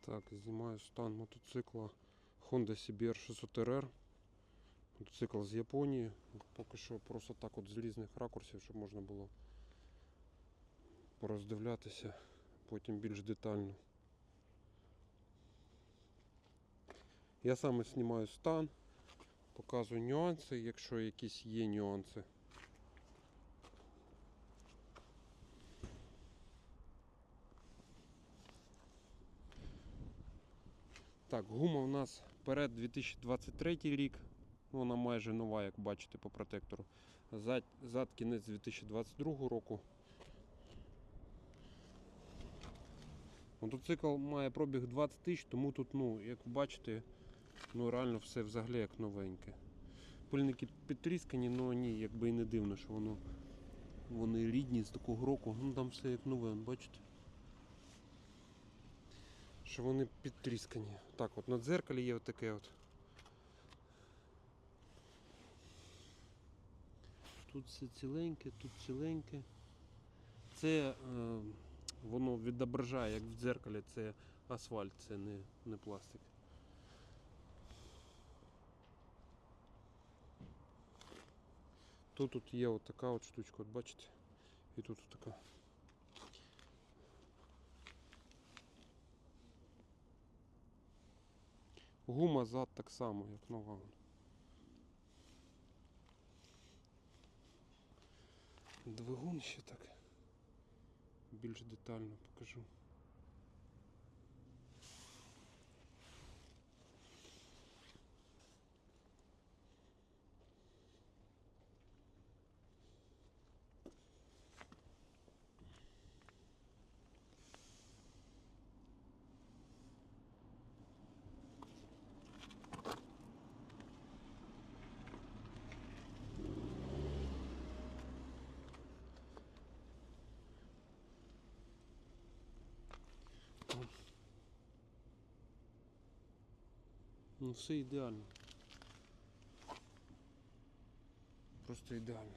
Так, знімаю стан мотоцикла Honda CBR 600 RR. Мотоцикл з Японії. Поки що просто так от з різних ракурсів, щоб можна було пороздивлятися потім більш детально. Я саме знімаю стан, показую нюанси, якщо якісь є нюанси. Так, гума у нас перед 2023 рік. Ну, Вона майже нова, як бачите, по протектору. Зад, зад кінець 2022 року. Мотоцикл має пробіг 20 тисяч, тому тут, ну, як бачите, ну реально все взагалі як новеньке. Пильники підтріскані, але ні, якби і не дивно, що воно вони рідні з такого року. Ну там все як нове, бачите? Що вони підтріскані. Так, от на дзеркалі є таке от. Тут все ціленьке, тут ціленьке. Це е, воно відображає, як в дзеркалі, це асфальт, це не, не пластик. Тут тут є от така от штучка, от бачите? І тут така. Гума зад так само, як нова. Двигун ще так більш детально покажу. Ну все ідеально. Просто ідеально.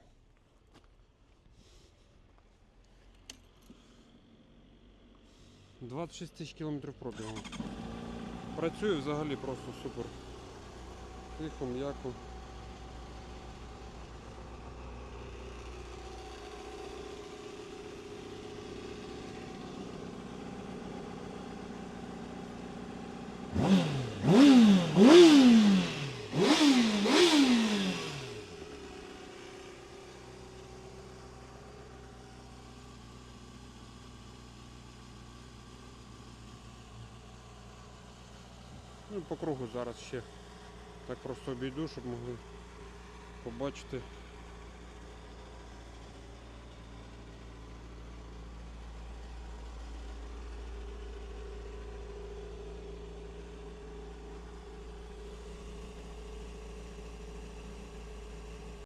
Двадцять шість тисяч кілометрів пробігу. Працює взагалі просто супер. Тихо, м'яко. Ну по кругу зараз ще так просто обійду, щоб могли побачити